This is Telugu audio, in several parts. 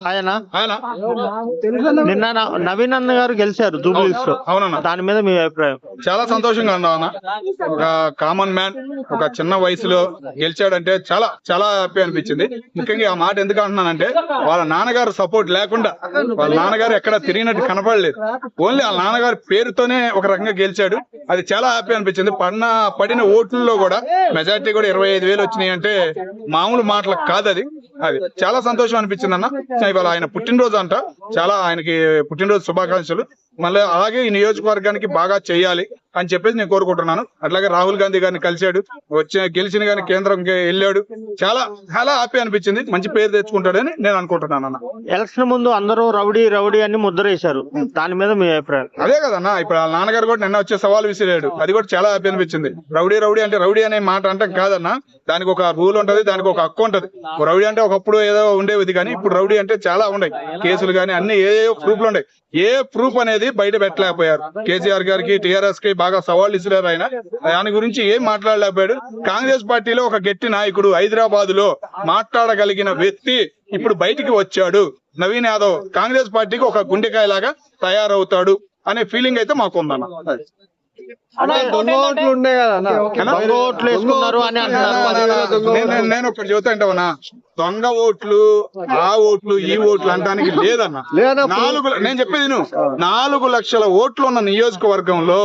ఆయన? నిన్న నవీన్ అన్న గారు గెలిచారు జూబ్లీస్లో అవునన్నా. దాని మీద మీ అభిప్రాయం? చాలా సంతోషంగా ఉన్నా అన్న. ఒక కామన్ మ్యాన్ ఒక చిన్న వయసులో గెలిచాడంటే చాలా చాలా హ్యాపీ అనిపించింది. ముఖ్యంగా ఆ మాట ఎందుకు అంటున్నానంటే వాళ్ళ నాన్నగారు సపోర్ట్ లేకుండా వాళ్ళ నాన్నగారు ఎక్కడ తిరిగినట్టు కనపడలేదు. ఓన్లీ వాళ్ళ నాన్నగారి పేరుతోనే ఒక రకంగా గెలిచాడు. అది చాలా హ్యాపీ అనిపించింది. పడిన పడిన ఓట్లలో కూడా మెజార్టీ కూడా ఇరవై ఐదు వేలు వచ్చినాయి అంటే మామూలు మాటలు కాదు అది. అది చాలా సంతోషం అనిపించింది అన్న. ఇవాళ ఆయన పుట్టినరోజు అంట. చాలా ఆయనకి పుట్టినరోజు శుభాకాంక్షలు. మళ్ళీ అలాగే ఈ నియోజకవర్గానికి బాగా చేయాలి. అని చెప్పేసి నేను కోరుకుంటున్నాను. అట్లాగే రాహుల్ గాంధీ గారిని కలిశాడు. వచ్చి గెలిచిన గాని కేంద్రంకి వెళ్ళాడు. చాలా చాలా హ్యాపీ అనిపించింది. మంచి పేరు తెచ్చుకుంటాడని నేను అనుకుంటున్నాను అన్న. ఎలక్షన్ ముందు అందరూ రౌడీ రౌడీ అని ముద్ర వేశారు. దాని మీద మీ అభిప్రాయం? అదే కదన్నా ఇప్పుడు నాన్నగారు కూడా నిన్న వచ్చే సవాల్ విసిరాడు. అది కూడా చాలా హ్యాపీ అనిపించింది. రౌడీ రౌడీ అంటే రౌడీ అనే మాట అంటే కాదన్నా. దానికి ఒక రూల్ ఉంటది దానికి ఒక హక్కు ఉంటది. రౌడీ అంటే ఒకప్పుడు ఏదో ఉండేది కానీ ఇప్పుడు రౌడీ అంటే చాలా ఉన్నాయి. కేసులు కానీ అన్ని ఏ ప్రూఫ్లు ఉన్నాయి. ఏ ప్రూఫ్ అనేది బయట పెట్టలేకపోయారు. కేసీఆర్ గారికి టిఆర్ఎస్కి బాగా సవాళ్ళు ఇసిరారు ఆయన. దాని గురించి ఏం మాట్లాడలేకపోయాడు. కాంగ్రెస్ పార్టీలో ఒక గట్టి నాయకుడు హైదరాబాద్లో మాట్లాడగలిగిన వ్యక్తి ఇప్పుడు బయటికి వచ్చాడు. నవీన్ యాదవ్ కాంగ్రెస్ పార్టీకి ఒక గుండెకాయ లాగా తయారవుతాడు అనే ఫీలింగ్ అయితే మాకు ఉందన్న ఓట్లు వేసుకున్నారు అని అంటున్నారు నేను- ఒకటి చెబుతా అంటావనా దొంగ ఓట్లు ఆ ఓట్లు ఈ ఓట్లు అనడానికి లేదన్న. నాలుగు నేను చెప్పేది నాలుగు లక్షల ఓట్లు ఉన్న నియోజకవర్గంలో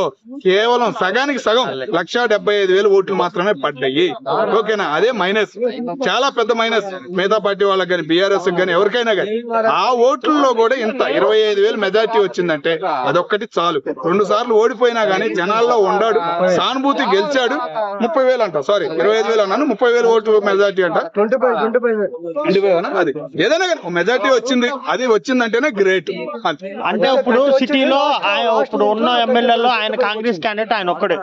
కేవలం సగానికి సగం లక్ష డెబ్బై ఐదు వేలు ఓట్లు మాత్రమే పడ్డాయి. ఓకేనా? అదే మైనస్. చాలా పెద్ద మైనస్. మిగతా పార్టీ వాళ్ళకి కానీ బీఆర్ఎస్ కానీ ఎవరికైనా కానీ. ఆ ఓట్లలో కూడా ఇంత ఇరవై ఐదు వేలు మెజార్టీ వచ్చిందంటే అదొక్కటి చాలు. రెండు సార్లు ఓడిపోయినా గానీ జనాల్లో ఉండాడు. సానుభూతి గెలిచాడు. ముప్పై వేలు అంట. సారీ ఇరవై ఐదు వేలు అన్నాను. ముప్పై వేలు ఓటు మెజార్టీ అంట? అది. ఏదైనా కానీ మెజార్టీ వచ్చింది. అది వచ్చిందంటేనే గ్రేట్ అంటే ఇప్పుడు సిటీలో ఆయన ఇప్పుడు ఉన్న ఎమ్మెల్యేలో ఆయన కాంగ్రెస్ క్యాండిడేట్ ఆయన ఒక్కడే.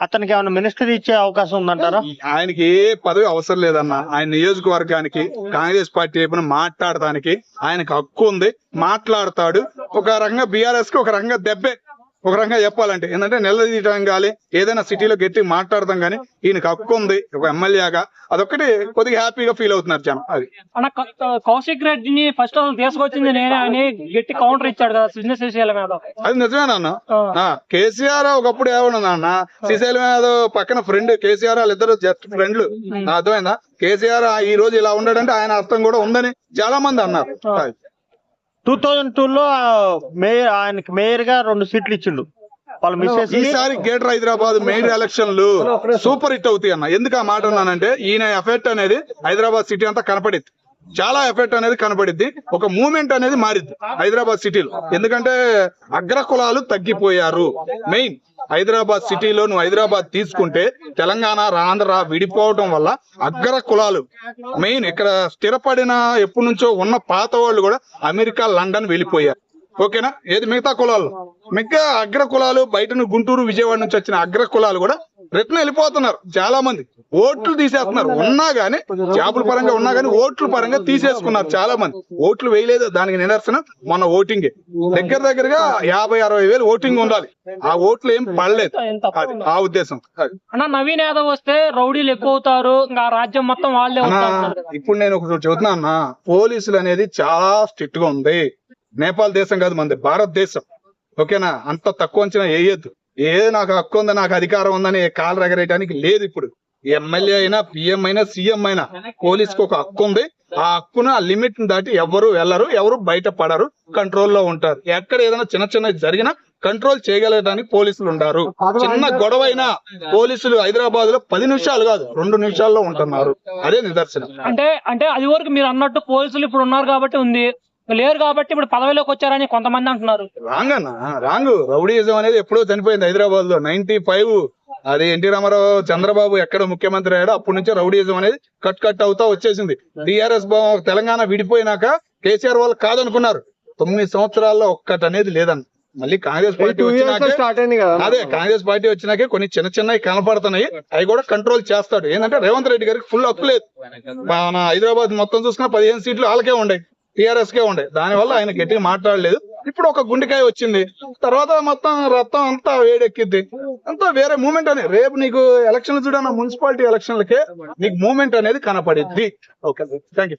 అతనికి ఏమైనా మినిస్టర్ ఇచ్చే అవకాశం ఉందంటారా? ఆయనకి ఏ పదవి అవసరం లేదన్న. ఆయన నియోజకవర్గానికి కాంగ్రెస్ పార్టీ వైపున మాట్లాడటానికి ఆయనకు హక్కు ఉంది. మాట్లాడతాడు. ఒక రకంగా బీఆర్ఎస్కి ఒక రకంగా దెబ్బే. ఒక రకంగా చెప్పాలంటే ఏంటంటే నిలదీయటం కానీ ఏదైనా సిటీలో గట్టి మాట్లాడతాం కానీ ఈయనకు హక్కు ఉంది ఒక ఎమ్మెల్యేగా అదొక్కటి కొద్దిగా హ్యాపీగా ఫీల్ అవుతున్నారు జనం అది. అన్న కౌశిక్ రెడ్డిని ఫస్ట్ తీసుకొచ్చింది నేనే అని గట్టి కౌంటర్ ఇచ్చాడు కదా బిజినెస్ అది నిజమేనన్న ఆ. ఆ, కేసీఆర్ ఒకప్పుడు ఏమన్నా అన్న శ్రీశైలం యాదవ్ పక్కన ఫ్రెండ్ కేసీఆర్ వాళ్ళిద్దరు జస్ట్ ఫ్రెండ్లు. అర్థమైందా? కేసీఆర్ ఈ రోజు ఇలా ఉన్నాడంటే ఆయన అర్థం కూడా ఉందని చాలా మంది అన్నారు. టూ థౌజండ్ టూ లో మేయర్ ఆయనకి మేయర్గా రెండు సీట్లు ఇచ్చిండు. వాళ్ళ మిస్సెస్ ఈసారి గ్రేటర్ హైదరాబాద్ మెయిన్ ఎలక్షన్లు సూపర్ హిట్ అవుతాయి అన్న. ఎందుకు ఆ మాట అన్నానంటే ఈయన ఎఫెక్ట్ అనేది హైదరాబాద్ సిటీ అంతా కనపడిద్ది చాలా ఎఫెక్ట్ అనేది కనపడిద్ది ఒక మూమెంట్ అనేది మారిద్ది హైదరాబాద్ సిటీలో. ఎందుకంటే అగ్ర కులాలు తగ్గిపోయారు. మెయిన్ హైదరాబాద్ సిటీలో నువ్వు హైదరాబాద్ తీసుకుంటే తెలంగాణ ఆంధ్ర విడిపోవటం వల్ల అగ్ర కులాలు మెయిన్ ఇక్కడ స్థిరపడిన ఎప్పటి నుంచో ఉన్న పాత వాళ్ళు కూడా అమెరికా లండన్ వెళ్ళిపోయారు. ఓకేనా? ఏది మిగతా కులాలు? మిగతా అగ్ర కులాలు బయట గుంటూరు విజయవాడ నుంచి వచ్చిన అగ్ర కులాలు కూడా రిటర్న్ వెళ్ళిపోతున్నారు చాలా మంది ఓట్లు తీసేస్తున్నారు. ఉన్నా గానీ జాబుల పరంగా ఉన్నా గానీ ఓట్ల పరంగా తీసేసుకున్నారు చాలా మంది ఓట్లు వేయలేదు దానికి నిదర్శనం మొన్న ఓటింగ్. దగ్గర దగ్గరగా యాభై అరవై వేలు ఓటింగ్ ఉండాలి. ఆ ఓట్లు ఏం పడలేదు. అది ఆ ఉద్దేశం. అన్న నవీన్ యాదవ్ వస్తే రౌడీలు ఎక్కువ అవుతారు ఇంకా రాజ్యం మొత్తం వాళ్ళే ఇప్పుడు నేను ఒకటి చెబుతున్నా అన్న పోలీసులు అనేది చాలా స్ట్రిక్ట్గా ఉంది. నేపాల్ దేశం కాదు మనది భారతదేశం. ఓకేనా? అంత తక్కువ అంచనా వేయద్దు. ఏ నాకు హక్కు ఉంది నాకు అధికారం ఉందని కాలు రగరేయడానికి లేదు ఇప్పుడు. ఎమ్మెల్యే అయినా పిఎం అయినా సీఎం అయినా పోలీస్కు ఒక హక్కు ఉంది ఆ హక్కును ఆ లిమిట్ దాటి ఎవరు వెళ్ళరు ఎవరు బయట పడరు కంట్రోల్లో ఉంటారు. ఎక్కడ ఏదైనా చిన్న చిన్న జరిగినా కంట్రోల్ చేయగలగడానికి పోలీసులు ఉంటారు చిన్న గొడవ అయినా పోలీసులు హైదరాబాద్లో పది నిమిషాలు కాదు రెండు నిమిషాల్లో ఉంటున్నారు. అదే నిదర్శనం. అంటే అంటే అది వరకు మీరు అన్నట్టు పోలీసులు ఇప్పుడు ఉన్నారు కాబట్టి ఉంది. లేరు కాబట్టి ఇప్పుడు పదవిలోకి వచ్చారని కొంతమంది అంటున్నారు. రాంగ్ అన్న రాంగ్. రౌడీయిజం అనేది ఎప్పుడో చనిపోయింది హైదరాబాద్లో నైన్టీ ఫైవ్ అది ఎన్టీ రామారావు చంద్రబాబు ఎక్కడ ముఖ్యమంత్రి అయ్యాడో అప్పటి నుంచి రౌడీయిజం అనేది కట్ కట్ అవుతా వచ్చేసింది. టిఆర్ఎస్ తెలంగాణ విడిపోయినాక కేసీఆర్ వాళ్ళు కాదనుకున్నారు. తొమ్మిది సంవత్సరాల్లో ఒక్కటి అనేది లేదన్న మళ్ళీ కాంగ్రెస్ పార్టీ వచ్చినాకే అదే కాంగ్రెస్ పార్టీ వచ్చినాకే కొన్ని చిన్న చిన్నవి కనపడుతున్నాయి. అవి కూడా కంట్రోల్ చేస్తాడు. ఏంటంటే రేవంత్ రెడ్డి గారికి ఫుల్ హక్కు లేదు. మన హైదరాబాద్ మొత్తం చూసుకున్న పదిహేను సీట్లు వాళ్ళకే ఉండే టిఆర్ఎస్ కే ఉండే. దానివల్ల ఆయన గట్టిగా మాట్లాడలేదు. ఇప్పుడు ఒక గుండెకాయ వచ్చింది. తర్వాత మొత్తం రక్తం అంతా వేడెక్కిద్ది. అంతా వేరే మూమెంట్ అని. రేపు నీకు ఎలక్షన్లు చూడన్న మున్సిపాలిటీ ఎలక్షన్లకే నీకు మూమెంట్ అనేది కనపడిద్ది. Okay thank you